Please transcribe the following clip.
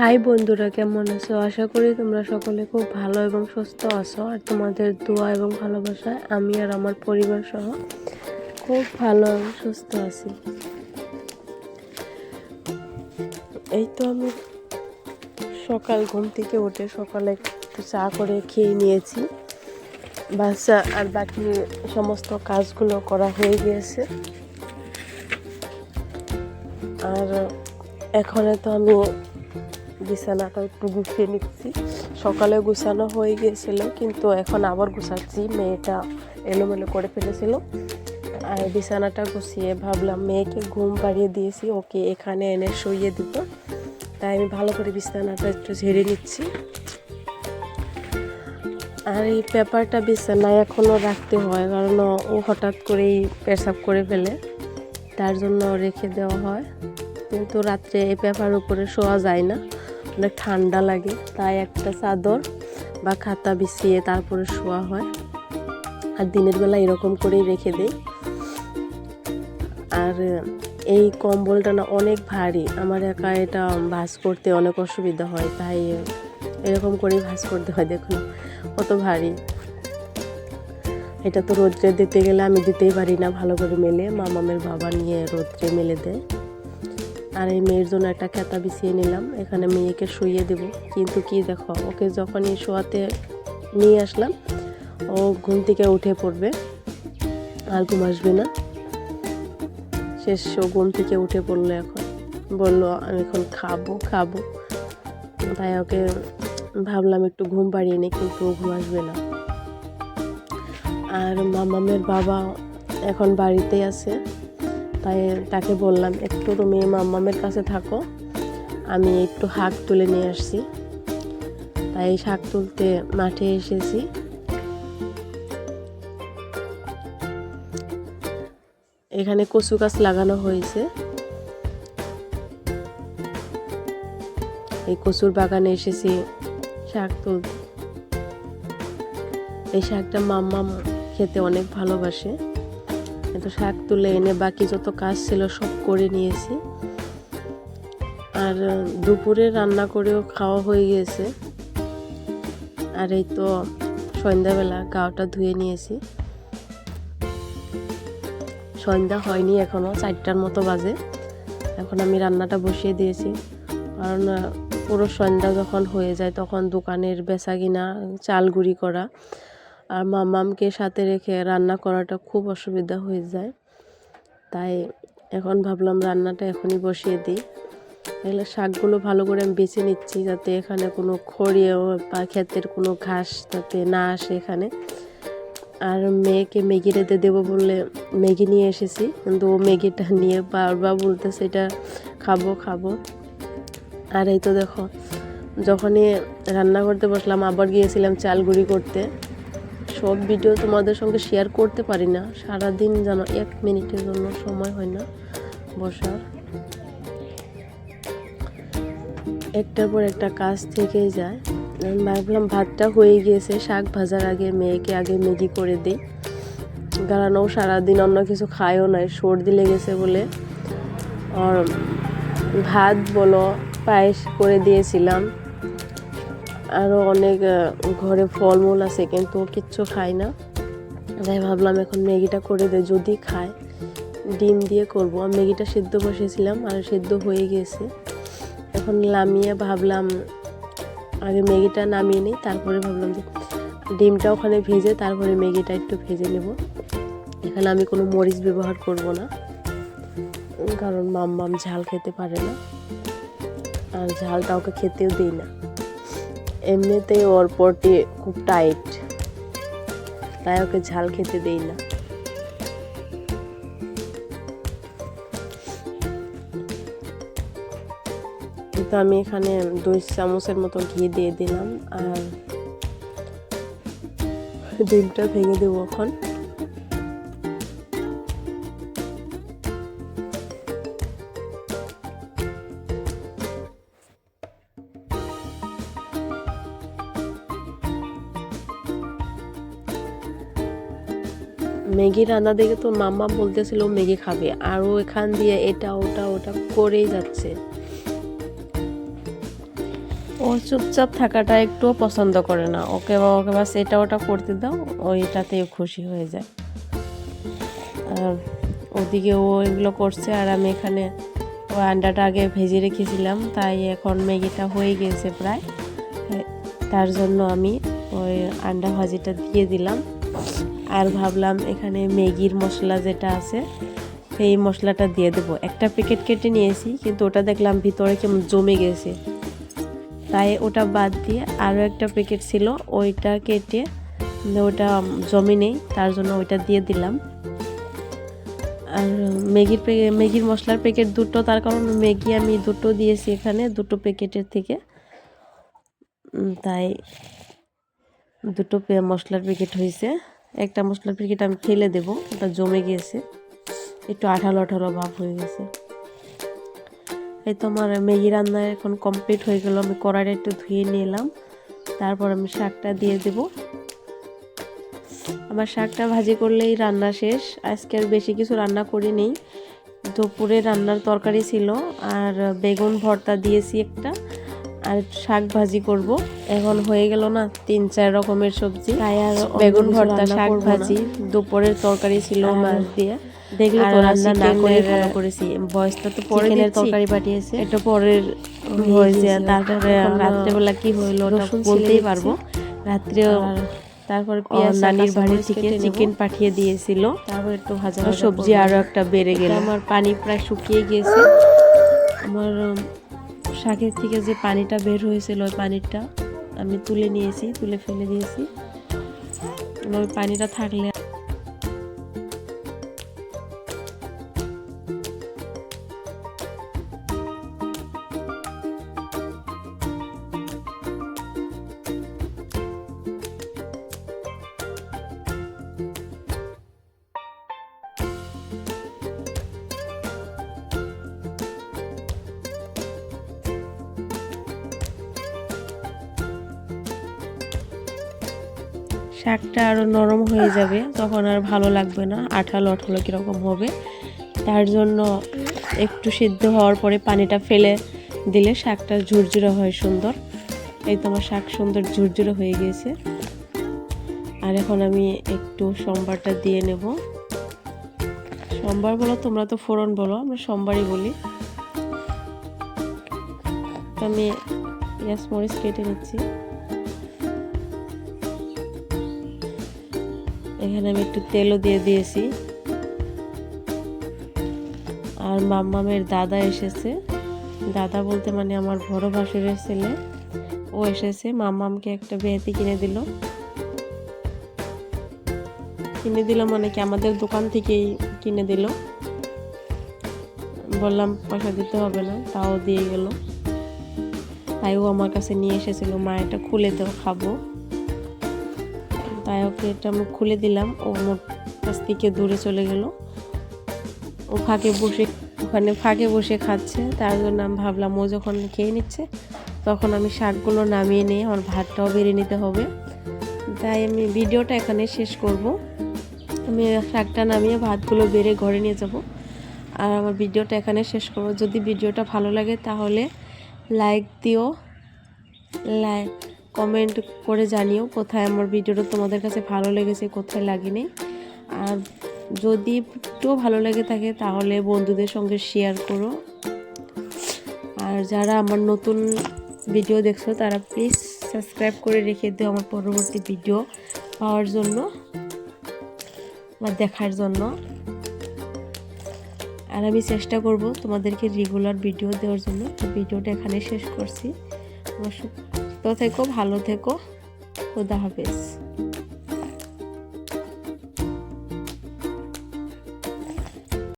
High বন্ধুরা, কেমন আছো? আশা করি তোমরা সকলে খুব ভালো এবং সুস্থ আছো। আর তোমাদের দোয়া এবং ভালোবাসায় আমি আর আমার পরিবার সহ খুব ভালো এবং সুস্থ আছি। এই তো আমি সকাল ঘুম থেকে উঠে সকালে একটু চা করে খেয়ে নিয়েছি। বাচ্চা আর বাকি সমস্ত কাজগুলো করা হয়ে গিয়েছে। আর এখানে তো আমি বিছানাটা একটু গুছিয়ে নিচ্ছি। সকালে গুছানো হয়ে গিয়েছিল, কিন্তু এখন আবার গুছাচ্ছি। মেয়েটা এলোমেলো করে ফেলেছিল। আর বিছানাটা গুছিয়ে ভাবলাম, মেয়েকে ঘুম পাড়িয়ে দিয়েছি, ওকে এখানে এনে শুইয়ে দিব। তাই আমি ভালো করে বিছানাটা একটু ঝেড়ে নিচ্ছি। আর এই পেপারটা বিছানায় এখনও রাখতে হয়, কারণ ও হঠাৎ করেই পেশাব করে ফেলে। তার জন্য রেখে দেওয়া হয়। কিন্তু রাত্রে এই পেপার উপরে শোয়া যায় না। অনেক ঠান্ডা লাগে, তাই একটা চাদর বা খাতা বিছিয়ে তারপরে শোয়া হয়। আর দিনের বেলা এরকম করেই রেখে দেই। আর, এই কম্বলটা না অনেক ভারী, আমার একা এটা ভাঁজ করতে অনেক অসুবিধা হয়, তাই এরকম করেই ভাঁজ করতে হয়, দেখুন কত ভারী। এটা তো রোদ্রে দিতে গেলে আমি দিতেই পারি না, ভালো করে মেলে, মামামের বাবা নিয়ে রোদ্রে মেলে দেয়। আর এই মেয়ের জন্য একটা খেতা বিছিয়ে নিলাম। এখানে মেয়েকে শুইয়ে দেব। কিন্তু কি দেখো, ওকে যখনই শোয়াতে নিয়ে আসলাম, ও ঘুম থেকে উঠে পড়বে। আর ঘুম আসবে না। শেষ ও ঘুম থেকে উঠে পড়ল এখন। বলল, আমি এখন খাব খাব। তাই ওকে ভাবলাম একটু ঘুম পাড়িয়ে নিই, কিন্তু ও ঘুম আসবে না। আর মামামের বাবা এখন বাড়িতেই আছে। তাই তাকে বললাম, একটু তুমি মাম্মামের কাছে থাকো, আমি একটু হাঁক তুলে নিয়ে আসছি। তাই শাক তুলতে মাঠে এসেছি। এখানে কচু গাছ লাগানো হয়েছে। এই কচুর বাগানে এসেছি শাক তুলতে এই শাকটা মাম্মাম খেতে অনেক ভালোবাসে। কিন্তু শাক তুলে এনে বাকি যত কাজ ছিল সব করে নিয়েছি। আর দুপুরে রান্না করেও খাওয়া হয়ে গিয়েছে আর এই তো সন্ধ্যাবেলা গাওটা ধুয়ে নিয়েছি। সন্ধ্যা হয়নি এখনও চারটার মতো বাজে। এখন আমি রান্নাটা বসিয়ে দিয়েছি। কারণ পুরো সন্ধ্যা যখন হয়ে যায় তখন দোকানের বেচা কিনা, চাল গুঁড়ি করা আর মামামকে সাথে রেখে রান্না করাটা খুব অসুবিধা হয়ে যায়। তাই এখন ভাবলাম রান্নাটা এখনই বসিয়ে দিই। এগুলো শাকগুলো ভালো করে আমি বেছে নিচ্ছি যাতে এখানে কোনো খড়িয়েও বা ক্ষেতের কোনো ঘাস যাতে না আসে এখানে। আর মেয়েকে ম্যাগি রেঁধে দেবো বললে ম্যাগি নিয়ে এসেছি, কিন্তু ও ম্যাগিটা নিয়ে বারবার বলতেছে এটা খাব খাব। আর এই তো দেখো, যখনই রান্না করতে বসলাম, আবার গিয়েছিলাম চাল গুঁড়ি করতে। সব ভিডিও তোমাদের সঙ্গে শেয়ার করতে পারি না। সারাদিন যেন এক মিনিটের জন্য সময় হয় না বসার। একটার পর একটা কাজ থেকেই যায়। ভাবলাম ভাতটা হয়ে গিয়েছে, শাক ভাজার আগে মেয়েকে আগে ম্যাগি করে দিই। কারণ সারাদিন অন্য কিছু খায়ও নাই সর্দি লেগেছে বলে। আর ভাত বলো, পায়েস করে দিয়েছিলাম। আরও অনেক ঘরে ফলমূল আছে, কিন্তু কিচ্ছু খায় না। তাই ভাবলাম এখন ম্যাগিটা করে দে, যদি খায়, ডিম দিয়ে করব। আমি ম্যাগিটা সেদ্ধ বসেছিলাম, আর সেদ্ধ হয়ে গিয়েছে এখন নামিয়ে ভাবলাম, আগে ম্যাগিটা নামিয়ে নিই, তারপরে ভাবলাম যে ডিমটা ওখানে ভেজে, তারপরে ম্যাগিটা একটু ভেজে নেব। এখানে আমি কোনো মরিচ ব্যবহার করব না, কারণ মাম মাম ঝাল খেতে পারে না। আর ঝালটা ওকে খেতেও দিই না। এমনিতেই ওর পটি খুব টাইট তাই ওকে ঝাল খেতে দেই না। তো আমি এখানে দুই চামচের মতো ঘি দিয়ে দিলাম, আর ডিমটা ভেঙে দেবো এখন। ম্যাগি রান্না দেখে তো মাম্মা বলতেছিল ম্যাগি খাবে। আর ও এখান দিয়ে এটা, ওটা ওটা করেই যাচ্ছে। ও চুপচাপ থাকাটা একটুও পছন্দ করে না। ওকে বা ওকে বাস এটা, ওটা করতে দাও, ওইটাতেই খুশি হয়ে যায়। আর ওদিকে ও এগুলো করছে আর আমি এখানে ওই আন্ডাটা আগে ভেজে রেখেছিলাম, তাই এখন ম্যাগিটা হয়ে গেছে প্রায়। তার জন্য আমি ওই আন্ডা ভাজিটা দিয়ে দিলাম। আর ভাবলাম এখানে ম্যাগির মশলা যেটা আছে, সেই মশলাটা দিয়ে দেবো। একটা প্যাকেট কেটে নিয়েছি, কিন্তু ওটা দেখলাম ভিতরে কেমন জমে গেছে। তাই ওটা বাদ দিয়ে আরও একটা প্যাকেট ছিল, ওইটা কেটে ওটা জমে নেই, তার জন্য ওইটা দিয়ে দিলাম। আর ম্যাগির ম্যাগির মশলার প্যাকেট দুটো, তার কারণ ম্যাগি আমি দুটো দিয়েছি এখানে, দুটো প্যাকেটের থেকে। তাই দুটো মশলার প্যাকেট হয়েছে। একটা মশলার প্যাকেট আমি ফেলে দেবো। ওটা জমে গিয়েছে। একটু আঠালো আঠালো ভাব হয়ে গেছে। এই তো আমার ম্যাগি রান্না এখন কমপ্লিট হয়ে গেল। আমি কড়াইটা একটু ধুয়ে নিলাম। তারপর আমি শাকটা দিয়ে দেব। আমার শাকটা ভাজি করলেই রান্না শেষ। আজকে আর বেশি কিছু রান্না করি করিনি। দুপুরে রান্নার তরকারি ছিল আর বেগুন ভর্তা দিয়েছি একটা। আর শাক ভাজি করব। এখন হয়ে গেল না তিন চার রকমের সবজি। তাই আর বেগুন ভর্তা শাক ভাজি দুপুরের তরকারি ছিল মাছ দিয়ে। দেখলে তো রান্না না করে ভালো করেছি। ভয়েসটা তো পরে চিকেনের তরকারি পাঠিয়েছে। এটা পরের হয়েছে তারপরে রাত্রেবেলা কি হইল ওটা বলতেই পারব। রাত্রে তারপর পেঁয়াজ নানির বাড়ি থেকে চিকেন পাঠিয়ে দিয়েছিল। তারপর একটু ভাজা সবজি করব। আরও একটা বেড়ে গেল। আমার পানি প্রায় শুকিয়ে গিয়েছে। আমার শাকের থেকে যে পানিটা বের হয়েছিল, ওই পানিটা আমি তুলে নিয়েছি, তুলে ফেলে দিয়েছি। ওই পানিটা থাকলে শাকটা আরও নরম হয়ে যাবে, তখন আর ভালো লাগবে না, আঠালো আঠালো কীরকম হবে। তার জন্য একটু সিদ্ধ হওয়ার পরে পানিটা ফেলে দিলে শাকটা ঝুরঝুরে হয় সুন্দর। এই তো আমার শাক সুন্দর ঝুরঝুরে হয়ে গিয়েছে। আর এখন আমি একটু সম্বারটা দিয়ে নেব। সম্বার বলো, তোমরা তো ফোড়ন বলো, আমরা সোমবারই বলি। আমি পেঁয়াজ মরিচ কেটে নিচ্ছি। এখানে আমি একটু তেলও দিয়ে দিয়েছি। আর মাম্মামের দাদা এসেছে। দাদা বলতে মানে আমার বড় ভাসুরের ছেলে। ও এসেছে, মাম্মামকে একটা বেহাতি কিনে দিল। কিনে দিল মানে কি আমাদের দোকান থেকেই কিনে দিল। বললাম, পয়সা দিতে হবে না। তাও দিয়ে গেল। তাই ও আমার কাছে নিয়ে এসেছিল, মা, এটা খুলে দাও, খাব। তাই ওকে এটা আমি খুলে দিলাম। ও আমার কাছ থেকে দূরে চলে গেল। ও ফাঁকে বসে ওখানে ফাঁকে বসে খাচ্ছে। তার জন্য আমি ভাবলাম, ও যখন খেয়ে নিচ্ছে, তখন আমি শাকগুলো নামিয়ে নিয়ে আমার ভাতটাও বেড়ে নিতে হবে। তাই আমি ভিডিওটা এখানে শেষ করব। আমি শাকটা নামিয়ে ভাতগুলো বেড়ে ঘরে নিয়ে যাব। আর আমার ভিডিওটা এখানে শেষ করব। যদি ভিডিওটা ভালো লাগে, তাহলে লাইক দিও। লাইক। কমেন্ট করে জানিও কোথায় আমার ভিডিওটা তোমাদের কাছে ভালো লেগেছে, কোথায় লাগেনি। আর যদি একটু ভালো লেগে থাকে তাহলে বন্ধুদের সঙ্গে শেয়ার করো। আর যারা আমার নতুন ভিডিও দেখছ তারা প্লিজ সাবস্ক্রাইব করে রেখে দিও আমার পরবর্তী ভিডিও পাওয়ার জন্য বা দেখার জন্য। আর আমি চেষ্টা করব তোমাদেরকে রেগুলার ভিডিও দেওয়ার জন্য। ভিডিওটা এখানে শেষ করছি। তোমার সুস্থ থেকো ভালো থেকো। খুদা হাফেজ।